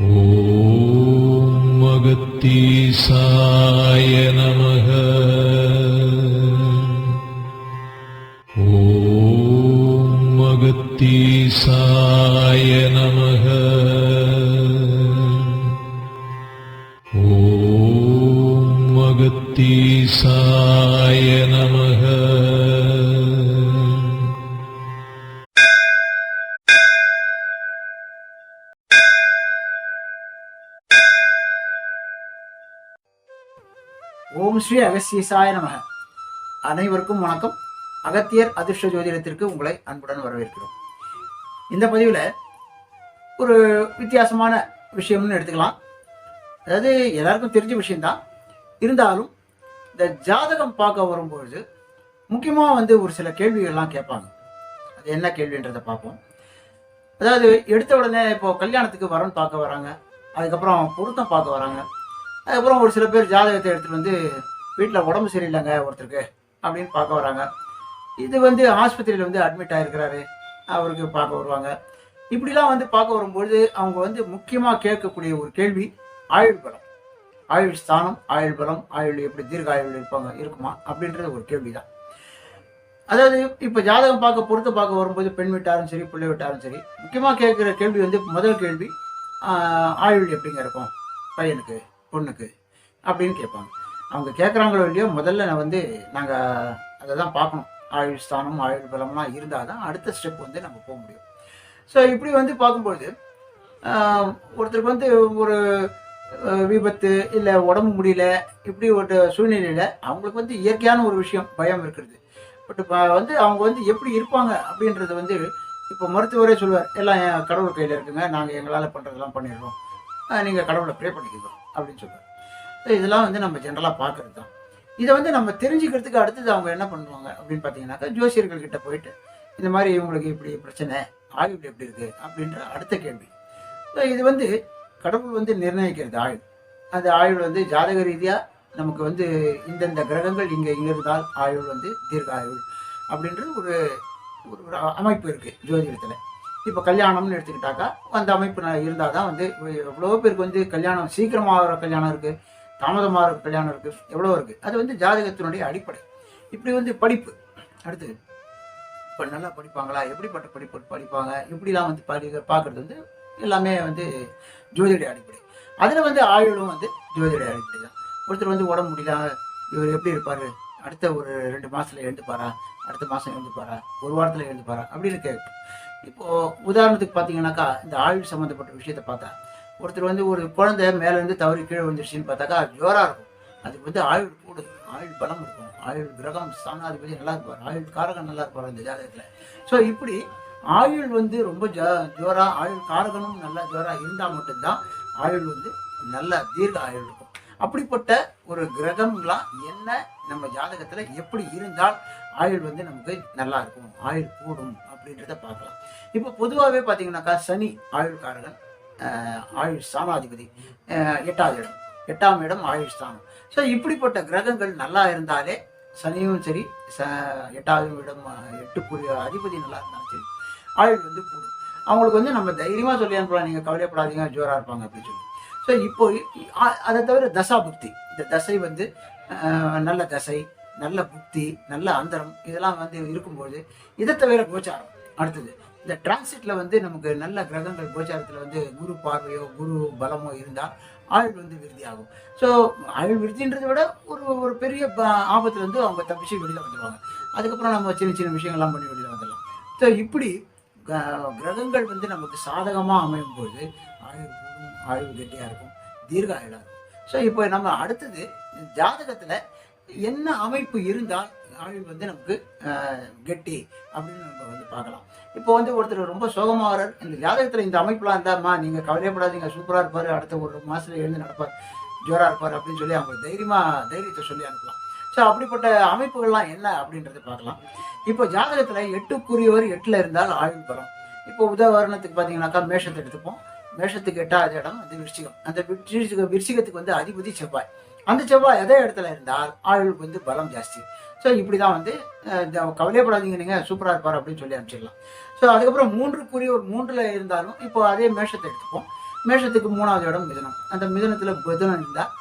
ॐ मगतिसाय नमः। ஓம் ஸ்ரீ அகஸ்தீசாய நமக. அனைவருக்கும் வணக்கம். அகத்தியர் அதிர்ஷ்ட ஜோதிடத்திற்கு உங்களை அன்புடன் வரவேற்கிறோம். இந்த பதிவில் ஒரு வித்தியாசமான விஷயம்னு எடுத்துக்கலாம். அதாவது எல்லாருக்கும் தெரிஞ்ச விஷயம்தான். இருந்தாலும் இந்த ஜாதகம் பார்க்க வரும்பொழுது முக்கியமாக வந்து ஒரு சில கேள்விகள்லாம் கேட்பாங்க. அது என்ன கேள்வின்றதை பார்ப்போம். அதாவது எடுத்த உடனே இப்போ கல்யாணத்துக்கு வரன் பார்க்க வராங்க. அதுக்கப்புறம் பொருத்தம் பார்க்க வராங்க. அதுக்கப்புறம் ஒரு சில பேர் ஜாதகத்தை எடுத்துகிட்டு வந்து வீட்டில் உடம்பு சரியில்லைங்க ஒருத்தருக்கு அப்படின்னு பார்க்க வராங்க. இது வந்து ஆஸ்பத்திரியில் வந்து அட்மிட் ஆகிருக்கிறாரு அவருக்கு பார்க்க வருவாங்க. இப்படிலாம் வந்து பார்க்க வரும்பொழுது அவங்க வந்து முக்கியமாக கேட்கக்கூடிய ஒரு கேள்வி ஆயுள் பலம். ஆயுள் ஸ்தானம் ஆயுள் பலம் ஆயுள் எப்படி தீர்க்க ஆயுள் இருப்பாங்க இருக்குமா? அப்படின்றது ஒரு கேள்வி தான் அதாவது இப்போ ஜாதகம் பார்க்க பொறுத்து பார்க்க வரும்போது பெண் வீட்டாரும் சரி பிள்ளை வீட்டாரும் சரி முக்கியமாக கேட்குற கேள்வி வந்து முதல் கேள்வி ஆயுள் எப்படிங்க இருக்கும்? பையனுக்கு. பொண்ணுக்கு அப்படின்னு கேட்பாங்க. அவங்க கேட்குறாங்களோ இல்லையோ முதல்ல நான் வந்து நாங்கள் அதை தான் பார்க்கணும். ஆயுள் ஸ்தானம் ஆயுள் பலம்லாம் இருந்தால் தான் அடுத்த ஸ்டெப் வந்து நம்ம போக முடியும். ஸோ இப்படி வந்து பார்க்கும்பொழுது ஒருத்தருக்கு வந்து ஒரு விபத்து இல்லை உடம்பு முடியல இப்படி ஒரு சூழ்நிலையில் அவங்களுக்கு வந்து இயற்கையான ஒரு விஷயம் பயம் இருக்கிறது. பட் இப்போ வந்து அவங்க வந்து எப்படி இருப்பாங்க அப்படின்றது வந்து இப்போ மருத்துவரே சொல்லுவார் எல்லாம் என் கடவுள் கையில் இருக்குங்க நாங்கள் எங்களால் பண்ணுறதெல்லாம் பண்ணிடுறோம். நீங்கள் கடவுளை ப்ரே பண்ணிக்கோங்க அப்படின்னு சொல்லுவார் ஸோ இதெல்லாம் வந்து நம்ம ஜென்ரலாக பார்க்குறது தான் இதை வந்து நம்ம தெரிஞ்சுக்கிறதுக்கு அடுத்தது அவங்க என்ன பண்ணுவாங்க அப்படின்னு பார்த்தீங்கன்னாக்கா ஜோசியர்கள் கிட்ட போயிட்டு இந்த மாதிரி இவங்களுக்கு இப்படி பிரச்சனை ஆயுள் எப்படி இருக்குது அப்படின்ற அடுத்த கேள்வி. ஸோ இது வந்து கடவுள் வந்து நிர்ணயிக்கிறது ஆயுள் அந்த ஆயுள் வந்து ஜாதக ரீதியாக நமக்கு வந்து இந்தந்த கிரகங்கள் இங்கே இருந்தால் ஆயுள் வந்து தீர்க்க ஆயுள் அப்படின்ற ஒரு ஒரு ஒரு அமைப்பு இருக்குது ஜோதிடத்தில். இப்போ கல்யாணம்னு எடுத்துக்கிட்டாக்கா அந்த அமைப்பு இருந்தால் தான் வந்து எவ்வளோ பேருக்கு வந்து கல்யாணம் சீக்கிரமாக கல்யாணம் இருக்குது தாமதமாக இருக்கிற கல்யாணம் இருக்குது எவ்வளோ இருக்குது அது வந்து ஜாதகத்தினுடைய அடிப்படை. இப்படி வந்து படிப்பு அடுத்து இப்போ நல்லா படிப்பாங்களா? எப்படிப்பட்ட படிப்பு படிப்பாங்க? இப்படிலாம் வந்து படி பார்க்குறது வந்து எல்லாமே வந்து ஜோதிட அடிப்படை. அதில் வந்து ஆயுளும் வந்து ஜோதிட அடிப்படை தான். ஒருத்தர் வந்து உடம்பு முடியல இவர் எப்படி இருப்பார்? அடுத்த ஒரு ரெண்டு மாதத்தில் எழுந்துப்பாரா? அடுத்த மாதம் எழுந்துப்பாரா? ஒரு வாரத்தில் எழுந்துப்பாரா? அப்படின்னு கேட்கும் இப்போது உதாரணத்துக்கு பார்த்தீங்கன்னாக்கா இந்த ஆயுள் சம்மந்தப்பட்ட விஷயத்தை பார்த்தா ஒருத்தர் வந்து ஒரு குழந்தை மேலேருந்து தவறி கீழே வந்துருச்சுன்னு பார்த்தாக்கா ஜோராக இருக்கும். அதுக்கு வந்து ஆயுள் கூடு ஆயுள் பலம் இருக்கும். ஆயுள் கிரகம் ஸ்தானாதிபதி நல்லா இருப்பார். ஆயுள் காரகம் நல்லா இருப்பார் அந்த ஜாதகத்தில். ஸோ இப்படி ஆயுள் வந்து ரொம்ப ஜோ ஜோராக ஆயுள் காரகனும் நல்லா ஜோராக இருந்தால் மட்டும்தான் ஆயுள் வந்து நல்ல தீர்க்க ஆயுள் இருக்கும். அப்படிப்பட்ட ஒரு கிரகம்லாம் என்ன நம்ம ஜாதகத்தில் எப்படி இருந்தால் ஆயுள் வந்து நமக்கு நல்லா இருக்கும். ஆயுள் கூடும் அப்படின்றத பார்க்கலாம் இப்போ பொதுவாகவே பார்த்தீங்கன்னாக்கா சனி ஆயுள்காரர்கள் ஆயுள் ஸ்தானாதிபதி எட்டாவது இடம் எட்டாம் இடம் ஆயுள் ஸ்தானம். ஸோ இப்படிப்பட்ட கிரகங்கள் நல்லா இருந்தாலே சனியும் சரி ச எட்டாவது இடம் எட்டு புரிய அதிபதி நல்லா இருந்தாலும் சரி ஆயுள் வந்து கூடும். அவங்களுக்கு வந்து நம்ம தைரியமாக சொல்லி அனுப்பலாம். நீங்கள் கவலைப்படாதீங்க ஜோராக இருப்பாங்க அப்படின்னு சொல்லி. ஸோ இப்போ அதை தவிர தசா புக்தி இந்த தசை வந்து நல்ல தசை நல்ல புத்தி நல்ல அந்தரம் இதெல்லாம் வந்து இருக்கும்போது இதை தவிர கோச்சாரம். அடுத்தது இந்த டிரான்சிட்ல வந்து நமக்கு நல்ல கிரகங்கள் கோச்சாரத்தில் வந்து குரு பார்வையோ குரு பலமோ இருந்தால் ஆள் வந்து விருத்தி ஆகும் ஸோ ஆயுள் விருத்தின்றதை விட ஒரு ஒரு பெரிய ப- அவங்க தப்பிச்சு வெளியில் வந்துடுவாங்க அதுக்கப்புறம் நம்ம சின்ன சின்ன விஷயங்கள்லாம் பண்ணி வெளியில் வந்துடலாம். ஸோ இப்படி க- கிரகங்கள் வந்து நமக்கு சாதகமாக அமையும் போது ஆயுள் ஆய்வு ஆயுள் கெட்டியாக இருக்கும் தீர்க்க ஆயுளாக இருக்கும். ஸோ இப்போ நம்ம அடுத்தது ஜாதகத்தில் என்ன அமைப்பு இருந்தால் ஆயுள் வந்து நமக்கு கெட்டி அப்படின்னு நம்ம வந்து பார்க்கலாம். இப்போ வந்து ஒருத்தர் ரொம்ப சோகமாகிறார் இந்த ஜாதகத்தில் இந்த அமைப்புலாம் இருந்தாம்மா நீங்கள் கவலையப்படாதீங்க சூப்பராக இருப்பார் அடுத்த ஒரு மாதத்துல எழுந்து நடப்பார் ஜோராக இருப்பார் அப்படின்னு சொல்லி அவங்க தைரியமாக தைரியத்தை சொல்லி அனுப்பலாம். ஸோ அப்படிப்பட்ட அமைப்புகள்லாம் என்ன அப்படின்றத பார்க்கலாம். இப்போ ஜாதகத்தில் எட்டுக்குரியவர் எட்டில் இருந்தால் ஆயுள் பெறும் இப்போ உதாரணத்துக்கு பார்த்தீங்கன்னாக்கா மேஷத்தை எடுத்துப்போம். மேஷத்துக்கு எட்டாவது இடம் அந்த விருச்சிகம். அந்த விருச்சிக விருச்சிகத்துக்கு வந்து அதிபதி செவ்வாய். அந்த செவ்வாய் அதே இடத்துல இருந்தால் ஆயுளுக்கு வந்து பலம் ஜாஸ்தி. ஸோ இப்படி தான் வந்து இந்த கவலையப்படாதீங்க நீங்கள் சூப்பராக இருப்பார் அப்படின்னு சொல்லி அனுப்பிச்சிடலாம். ஸோ அதுக்கப்புறம் மூன்றுக்குரிய ஒரு மூன்றில் இருந்தாலும் இப்போ அதே மேஷத்தை எடுத்துப்போம். மேஷத்துக்கு மூணாவது இடம் மிதனம். அந்த மிதனத்தில் புதனம் இருந்தால்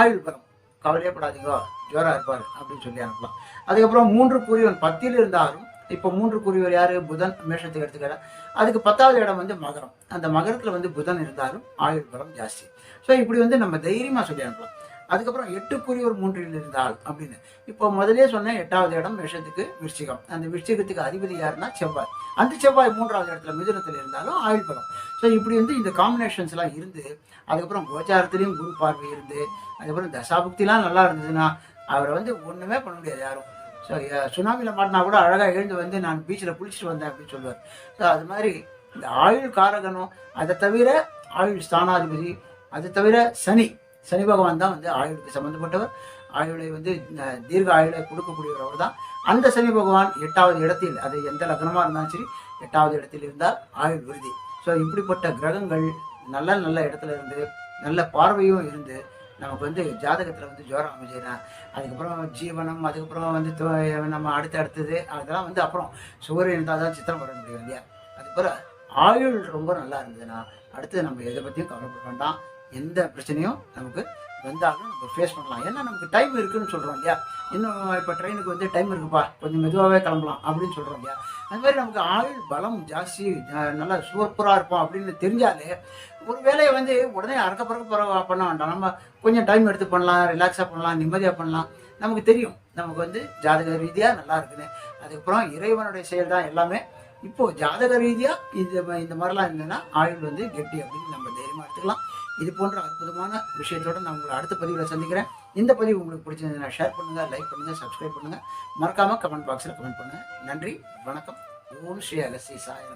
ஆயுள் பலம். கவலையப்படாதீங்க ஜோராக இருப்பார் அப்படின்னு சொல்லி அனுப்பலாம். அதுக்கப்புறம் மூன்று கூறியவன் பத்தில் இருந்தாலும் இப்போ மூன்று குருவர் யாரு? புதன் மேஷத்துக்கு எடுத்துக்கிற அதுக்கு பத்தாவது இடம் வந்து மகரம். அந்த மகரத்தில் வந்து புதன் இருந்தாலும் ஆயுள் பலம் ஜாஸ்தி. ஸோ இப்படி வந்து நம்ம தைரியமாக சொல்லி அனுப்பலாம். அதுக்கப்புறம் குருவர் மூன்றில் இருந்தால் அப்படின்னு. இப்போ முதலே சொன்னேன் எட்டாவது இடம் மேஷத்துக்கு விருச்சிகம். அந்த விருச்சிகத்துக்கு அதிபதி யாருன்னா செவ்வாய். அந்த செவ்வாய் மூன்றாவது இடத்துல மிதுனத்தில் இருந்தாலும் ஆயுள் பலம். ஸோ இப்படி வந்து இந்த காம்பினேஷன்ஸ்லாம் இருந்து அதுக்கப்புறம் கோச்சாரத்துலேயும் குரு பார்வை இருந்து அதுக்கப்புறம் தசாபுக்திலாம் நல்லா இருந்ததுன்னா அவரை வந்து ஒன்றுமே பண்ண முடியாது யாரும். ஸோ சுனாமியில் மாட்டினா கூட அழகாக எழுந்து வந்து நான் பீச்சில் குளிச்சுட்டு வந்தேன் அப்படின்னு சொல்லுவார். ஸோ அது மாதிரி இந்த ஆயுள் காரகனும் அதை தவிர ஆயுள் ஸ்தானாதிபதி அதை தவிர சனி சனி பகவான் தான் வந்து ஆயுளுக்கு சம்மந்தப்பட்டவர் ஆயுளை வந்து தீர்க்க ஆயுளை கொடுக்கக்கூடியவர் அவர் தான். அந்த சனி பகவான் எட்டாவது இடத்தில் அது எந்த லக்னமாக இருந்தாலும் சரி எட்டாவது இடத்தில் இருந்தால் ஆயுள் விருதி. ஸோ இப்படிப்பட்ட கிரகங்கள் நல்ல நல்ல இடத்துல இருந்து நல்ல பார்வையும் இருந்து நமக்கு வந்து ஜாதகத்தில் வந்து ஜோரம் அமைஞ்சுனா அதுக்கப்புறம் ஜீவனம் அதுக்கப்புறம் வந்து நம்ம அடுத்து அடுத்தது அதெல்லாம் வந்து அப்புறம் சூரியன் இருந்தால் தான் சித்திரம் வர முடியும் இல்லையா? அதுக்கப்புறம் ஆயுள் ரொம்ப நல்லா இருந்ததுன்னா அடுத்து நம்ம எதை பற்றியும் கவலைப்பட வேண்டாம். எந்த பிரச்சனையும் நமக்கு வந்தாலும் நம்ம ஃபேஸ் பண்ணலாம். ஏன்னா நமக்கு டைம் இருக்குன்னு சொல்கிறோம் இல்லையா? இன்னும் இப்போ ட்ரெயினுக்கு வந்து டைம் இருக்குப்பா. கொஞ்சம் மெதுவாகவே கிளம்பலாம் அப்படின்னு சொல்கிறோம் இல்லையா? அது மாதிரி நமக்கு ஆயுள் பலம் ஜாஸ்தி நல்லா சூப்பராக இருப்போம் அப்படின்னு தெரிஞ்சாலே ஒரு வேலையை வந்து உடனே அறக்க பறக்க பண்ண வேண்டாம். நம்ம கொஞ்சம் டைம் எடுத்து பண்ணலாம் ரிலாக்ஸாக பண்ணலாம் நிம்மதியாக பண்ணலாம். நமக்கு தெரியும். நமக்கு வந்து ஜாதக ரீதியாக நல்லா இருக்குன்னு. அதுக்கப்புறம் இறைவனுடைய செயல் தான் எல்லாமே. இப்போது ஜாதக ரீதியாக இந்த இந்த மாதிரிலாம் இருந்ததுன்னா ஆயுள் வந்து கெட்டி அப்படின்னு நம்ம தைரியமாக எடுத்துக்கலாம். இது போன்ற அற்புதமான விஷயத்தோட நான் உங்களை அடுத்த பதிவில் சந்திக்கிறேன். இந்த பதிவு உங்களுக்கு பிடிச்சிருந்ததுன்னா ஷேர் பண்ணுங்கள் லைக் பண்ணுங்கள் சப்ஸ்கிரைப் பண்ணுங்கள் மறக்காமல் கமெண்ட் பாக்ஸில் கமெண்ட் பண்ணுங்கள் நன்றி வணக்கம். ஓம் ஸ்ரீ அகஸ்தி சாய்